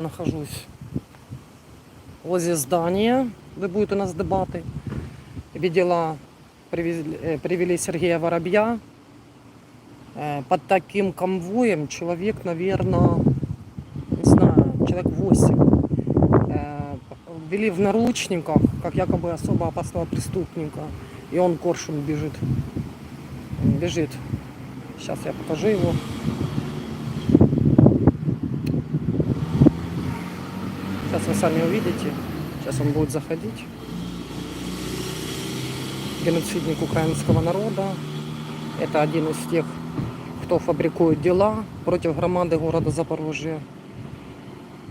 Нахожусь возле здания, где будут у нас дебаты. Видела, привезли- привели Сергея Воробья. Под таким конвоем человек, наверное, не знаю, человек 8. Э, Ввели в наручниках, как якобы особо опасного преступника. И он коршун бежит. Бежит. Сейчас я покажу его. Вы сами увидите. Сейчас он будет заходить. Геноцидник украинского народа. Это один из тех, кто фабрикует дела против громады города Запорожья.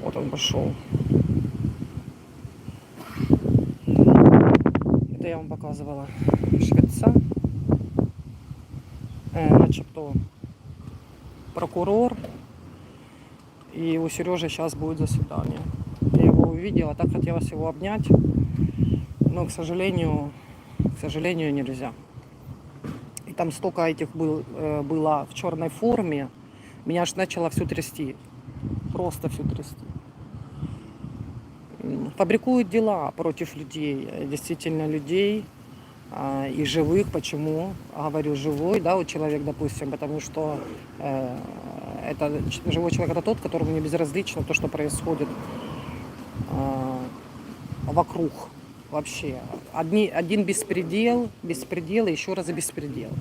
Вот он пошел. Это я вам показывала швеца. Э, начебто прокурор. И у Сережи сейчас будет заседание. Увидела, так хотелось его обнять. Но, к сожалению, к сожалению, нельзя. И там столько этих был, э, было в черной форме. Меня аж начало все трясти. Просто все трясти. Фабрикуют дела против людей, э, действительно людей а, и живых. Почему? Говорю живой, да, вот человек, допустим, потому что э, это живой человек это тот, которому не безразлично то, что происходит вокруг вообще. Одни, один беспредел, беспредел и еще раз беспредел.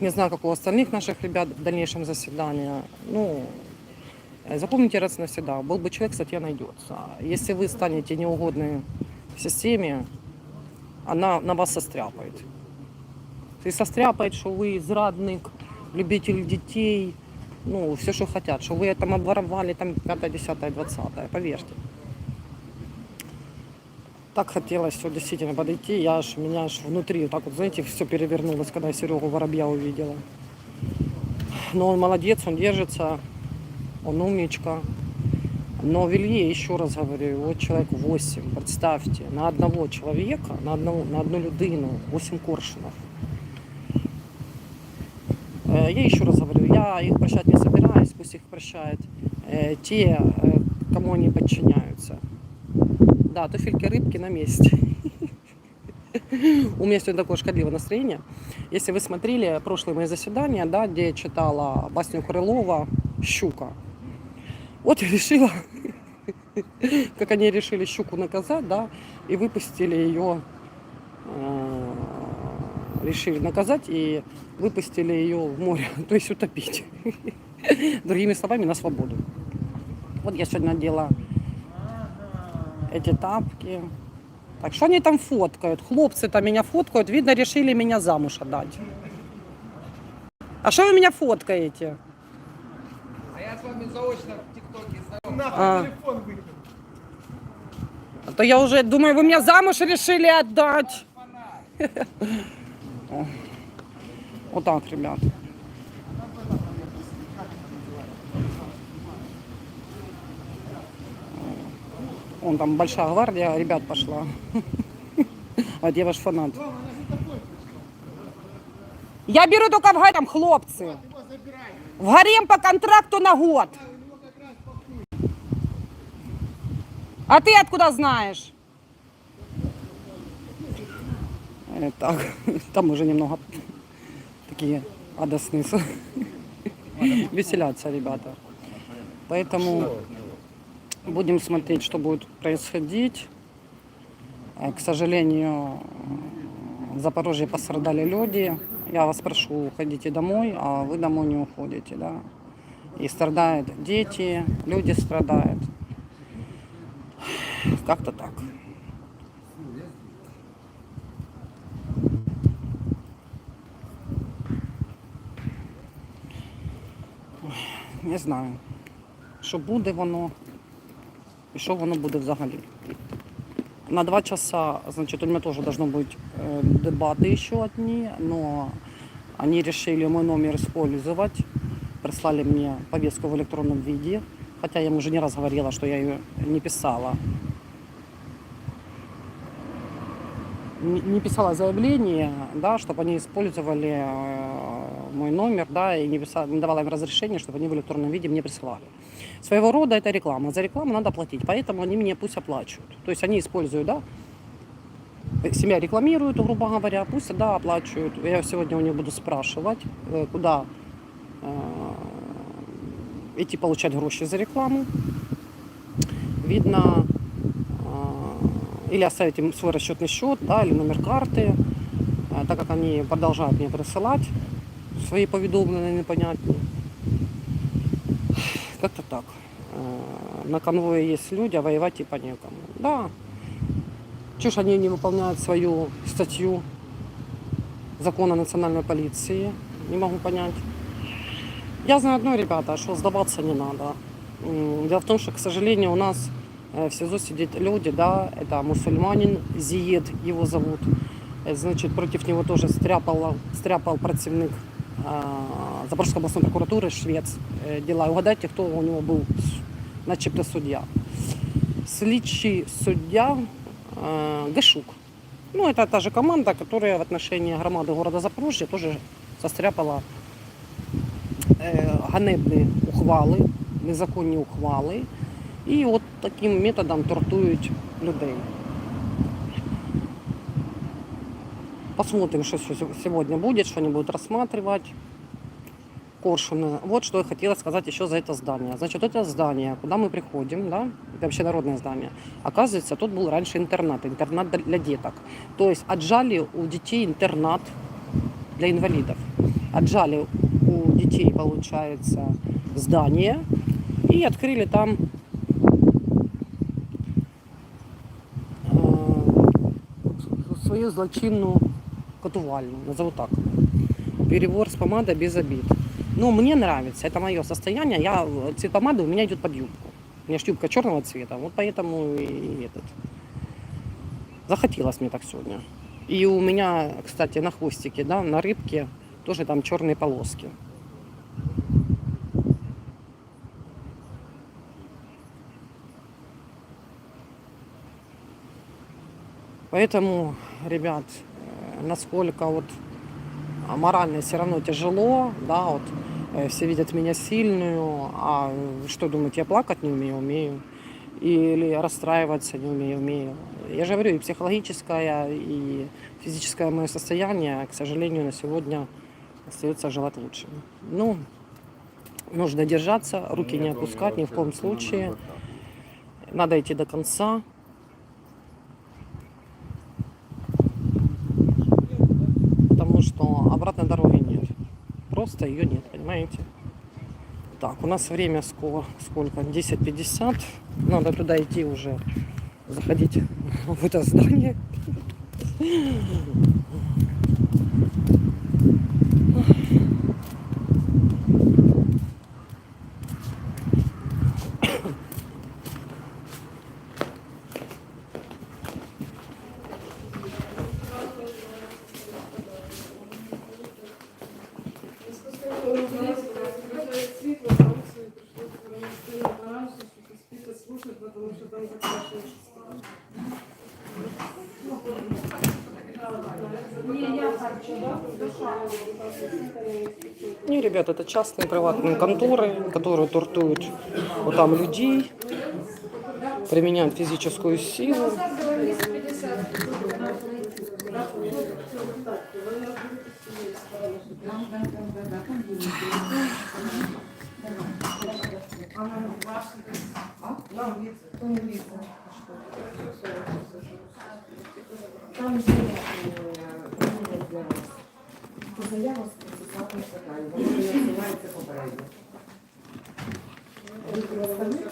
Не знаю, как у остальных наших ребят в дальнейшем заседании. Ну, запомните раз навсегда, был бы человек, статья найдется. Если вы станете неугодны системе, она на вас состряпает. И состряпает, что вы зрадник, любитель детей, ну, все, что хотят, что вы там обворовали, там 5, 10, 20, поверьте. Так хотелось все действительно подойти, я аж, меня аж внутри, так вот, знаете, все перевернулось, когда я Серегу Воробья увидела. Но он молодец, он держится, он умничка. Но Вилье, еще раз говорю, вот человек 8, представьте, на одного человека, на, одного, на одну людину 8 коршунов. Э, Я еще раз говорю, я их прощать не собираюсь, пусть их прощают э, те, э, кому они подчиняются. Да, туфельки рыбки на месте. У меня сегодня такое шкодливое настроение. Если вы смотрели прошлые мои заседания, да, где я читала басню Крылова «Щука», вот я решила, как они решили щуку наказать, да, и выпустили ее, э, решили наказать и выпустили ее в море, то есть утопить. Другими словами, на свободу. Вот я сегодня надела эти тапки. Так что они там фоткают? Хлопцы там меня фоткают. Видно, решили меня замуж отдать. А что вы меня фоткаете? А я с вами заочно в ТикТоке знаком. А. А то я уже думаю, вы меня замуж решили отдать. Вот так, ребят. Вон там большая гвардия ребят пошла. Вот я ваш фанат. Я беру только в гарем, хлопцы. В гарем по контракту на год. А ты откуда знаешь? Э, Так, там уже немного такие адосные веселятся ребята. Поэтому будем смотреть, что будет происходить. Э, К сожалению, в Запорожье пострадали люди. Я вас прошу, уходите домой, а вы домой не уходите, да. И страдают дети, люди страдают. Как-то так. Не знаю, що буде воно і що воно буде взагалі. На два часа, значит, у меня тоже должно быть э, дебаты еще одни, но они решили мой номер использовать, прислали мне повестку в электронном виде, хотя я им уже не раз говорила, что я ее не писала. Не писала заявление, да, чтобы они использовали э, мой номер, да, и не, писала, не давала им разрешения, чтобы они в электронном виде мне присылали. Своего рода это реклама. За рекламу надо платить, поэтому они мне пусть оплачивают. То есть они используют, да, себя рекламируют, грубо говоря, пусть, да, оплачивают. Я сегодня у них буду спрашивать, э, куда э, идти получать гроши за рекламу. Видно, или оставить им свой расчетный счет, да, или номер карты, э, так как они продолжают мне присылать свои поведомления непонятные. Как-то так. Э, На конвое есть люди, а воевать типа некому. Да. Ж они не выполняют свою статью закона национальной полиции? Не могу понять. Я знаю одно, ребята, что сдаваться не надо. Дело в том, что, к сожалению, у нас в СИЗО сидят люди, да, это мусульманин, Зиед его зовут. Э, Значит, против него тоже стряпал, стряпал противник э, Запорожской областной прокуратуры, швец. Э, Дела. Угадайте, кто у него был начебто судья. Слідчий суддя э, Гашук. Ну, это та же команда, которая в отношении громады города Запорожья тоже состряпала э, ганебні ухвали, незаконні ухвали. І от таким методом тортують людей. Посмотрим, что сегодня будет, что они будут рассматривать. Коршуны. Вот что я хотела сказать еще за это здание. Значит, это здание, куда мы приходим, да, это вообще народное здание. Оказывается, тут был раньше интернат, интернат для деток. То есть отжали у детей интернат для инвалидов. Отжали у детей, получается, здание и открыли там э, свою злочинную катувальню, назову так. Перебор с помадой без обид. Но мне нравится, это мое состояние. Я, цвет помады у меня идет под юбку. У меня ж юбка черного цвета, вот поэтому и этот. Захотелось мне так сегодня. И у меня, кстати, на хвостике, да, на рыбке тоже там черные полоски. Поэтому, ребят, э, насколько вот морально все равно тяжело, да, вот э, все видят меня сильную, а что думаете, я плакать не умею, умею, или расстраиваться не умею, умею. Я же говорю, и психологическое, и физическое мое состояние, к сожалению, на сегодня остается желать лучшего. Ну, нужно держаться, руки не опускать ни в коем случае. Надо идти до конца. Потому что обратной дороги нет. Просто ее нет, понимаете? Так, у нас время сколько? сколько? 10.50. Надо туда идти уже, заходить в это здание. Не, ребят, это частные приватные конторы, которые тортуют вот там людей, применяют физическую силу. Там є е, для вас. По заявах з процесуальних питань. Вони називаються попередньо. Ви представник?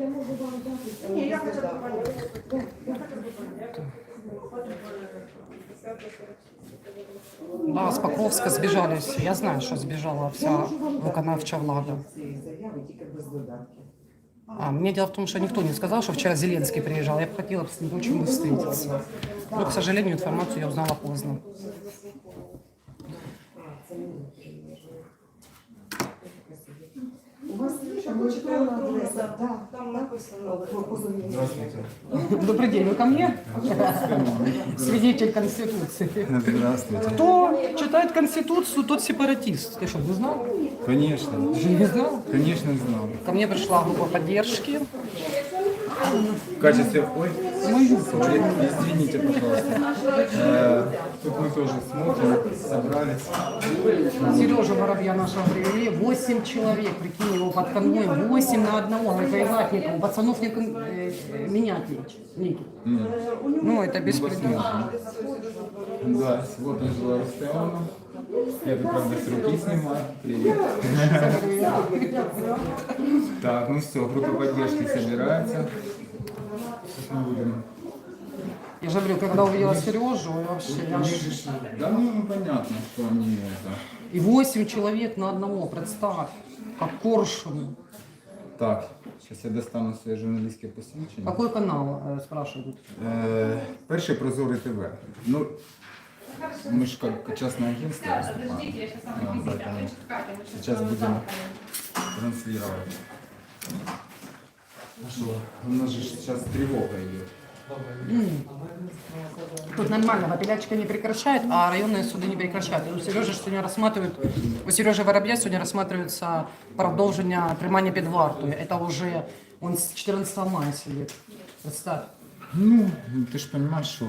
Я можу вам дати. Ні, я хочу Да, с Покровска сбежали все. Я знаю, что сбежала вся виконавча влада. цієї заяви тільки без додатків. А, мне дело в том, что никто не сказал, что вчера Зеленский приезжал. Я бы хотела с ним очень встретиться. Но, к сожалению, информацию я узнала поздно. Вас? Да, там написано. Позовіть. Добрый день, вы ко мне? Свидетель Конституции. Здравствуйте. Кто читает Конституцию, тот сепаратист. Ты что, не знал? Конечно, Ты не знал? конечно знал. Ко мне пришла группа поддержки. В качестве... Ой, sorry, извините, пожалуйста. Э, Тут мы тоже смотрим, собрались. Сережа Воробья нашего привели. 8 человек, прикинь, его под конвой. 8 на одного. Он воевать некому. Пацанов не кон- э, э, менять. Ну, это беспредел. Да, вот Анжела Рустемовна. Я тут, правда, с руки снимаю. Привет. Так, ну все, группа поддержки собирается. Сейчас мы будем... Я же говорю, когда увидела Сережу, и вообще, я ж- Да ну, ну, понятно, что они это... И 8 человек на одного, представь. Как коршуны. Так, сейчас я достану своє журналістське посвідчення. Какой канал, э, спрашивают? Е, перше Прозоре ТВ. Ну, мы же как частное агентство выступаем. А, поэтому сейчас будем транслировать. А что? У нас же сейчас тревога идет. Тут нормально, апеллячка не прекращает, а районные суды не прекращают. У Сережи сегодня рассматривают, у Сережи Воробья сегодня рассматривается продолжение тримания під вартою. Это уже он с 14 мая сидит. Представь. Ну, ты же понимаешь, что...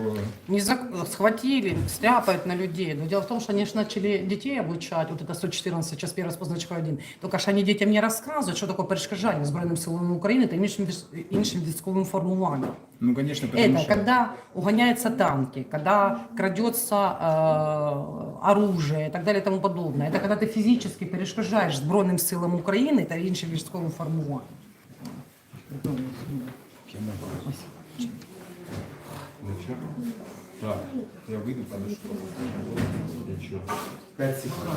Не зак- схватили, стряпают на людей. Но дело в том, что они же начали детей обучать, вот это 114, час первый по значку 1. Только ж они детям не рассказывают, что такое перешкоджання Збройним силам України та іншим, військ- іншим військовим формуванням. Ну, конечно, потому Это что... когда угоняются танки, когда крадется э, оружие и так далее и тому подобное. Это когда ты физически перешкоджаешь Збройним силам України та іншим військовим формуванням. Так, я выйду, подожду. Пять секунд.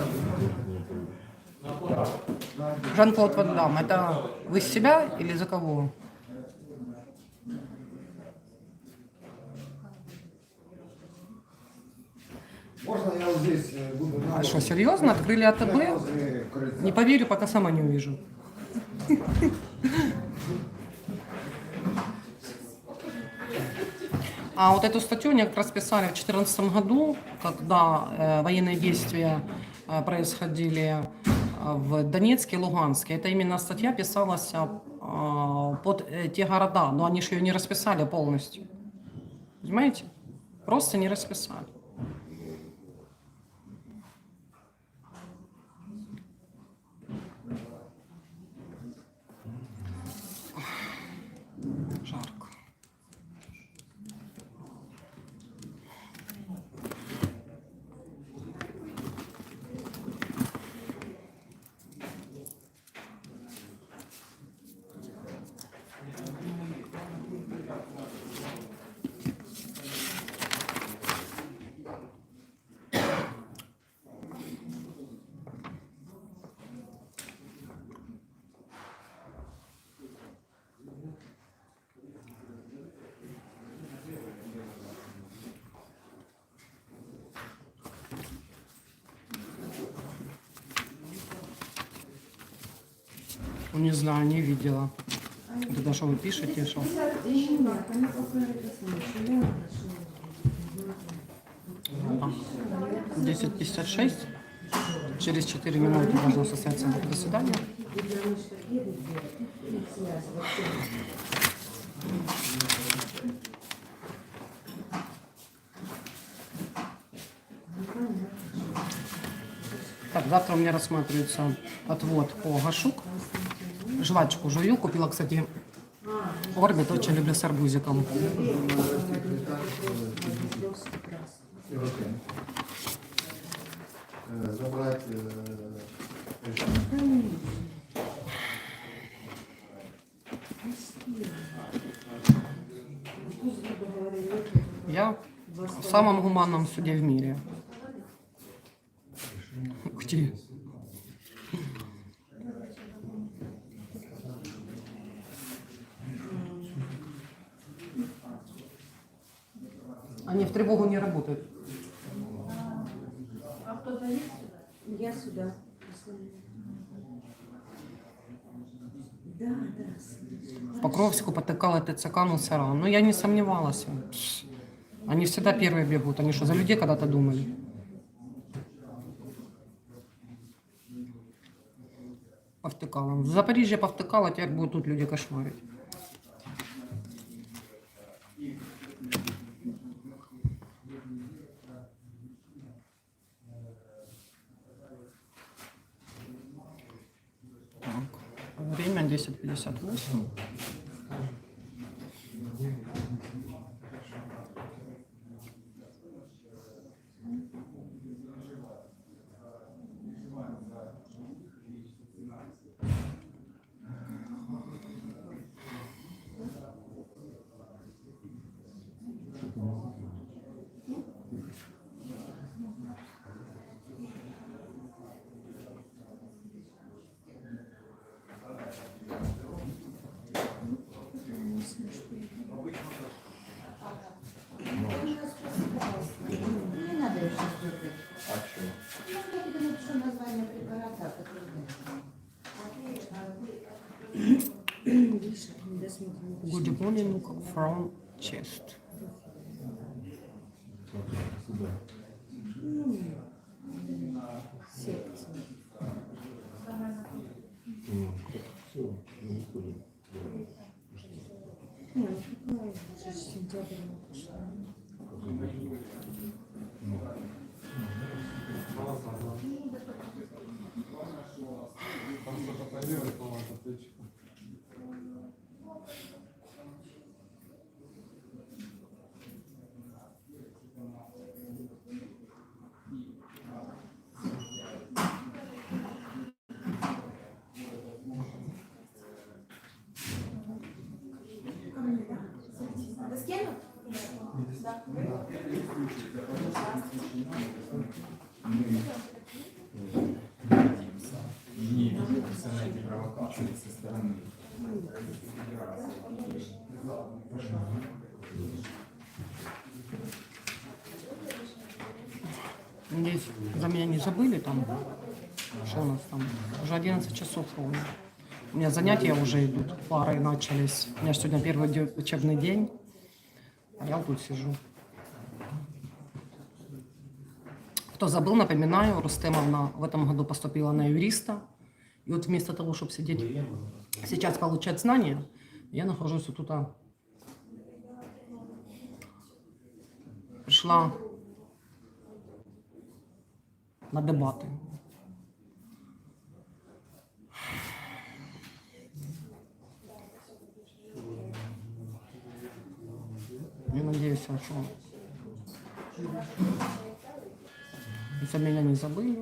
Жан-Клод Ван Дам, это вы с себя или за кого? Можно я вот здесь э, буду на А что, серьезно? Открыли АТБ? Не поверю, пока сама не увижу. А вот эту статью они как раз писали в 2014 году, когда э, военные действия э, происходили э, в Донецке и Луганске. Это именно статья писалась э, под э, те города, но они же ее не расписали полностью. Понимаете? Просто не расписали. Жарко. Ну, Не знаю, не видела. Это что вы пишете, что? А, 10.56. Через 4 минуты должно состояться заседание. Так, завтра у меня рассматривается отвод по Гашук. Жвачку жую. Купила, кстати, Орбит. Очень люблю с арбузиком. Я в самом гуманном суде в мире. Где? Они в тревогу не работают. Я сюда. Да, да. В Покровску потыкала ТЦК мусора. Ну, я не сомневалась. Они всегда первые бегут. Они что, за людей когда-то думали? Повтыкала. В Запоріжжя повтыкала, теперь будут тут люди кошмарить. Так, время 10.58. from chest. Сюди. Ні, це не ті провокації зі сторони. Надеюсь, за меня не забыли там. Что у нас там? Уже 11 часов ровно. У меня занятия уже идут, пары начались. У меня ж сегодня первый де- учебный день, а я вот тут сижу. Кто забыл, напоминаю, Рустемовна в этом году поступила на юриста. И вот вместо того, чтобы сидеть сейчас получать знания, я нахожусь вот тут. а, Пришла на дебати. Я надеюсь, что за меня не забыли.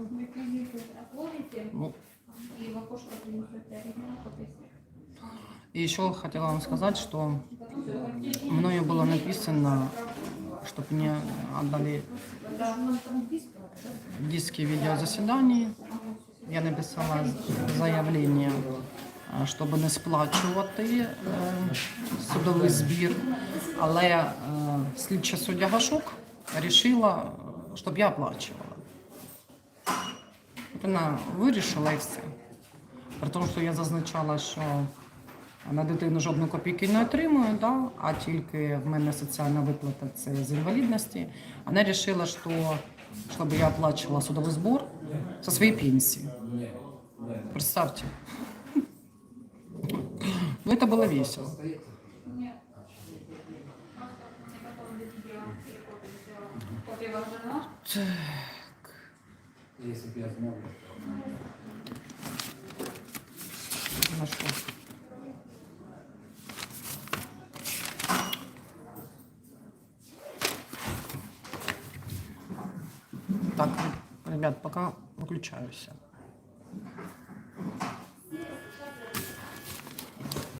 Ну, и еще хотела вам сказать, что мною было написано, чтобы мне отдали диски видеозасідання. Я написала заявлення, е, щоб не сплачувати е, судовий збір, але е, слідча суддя Гашук вирішила, щоб я оплачувала. Вона вирішила і все. При тому, що я зазначала, що на дитину жодної копійки не отримую, да? а тільки в мене соціальна виплата це з інвалідності. Вона вирішила, що щоб я оплачивала судовий збор со своей пенсии. Представьте. Ну, это было весело. Если бы я знал. Что? Так, ребят, пока выключаюсь.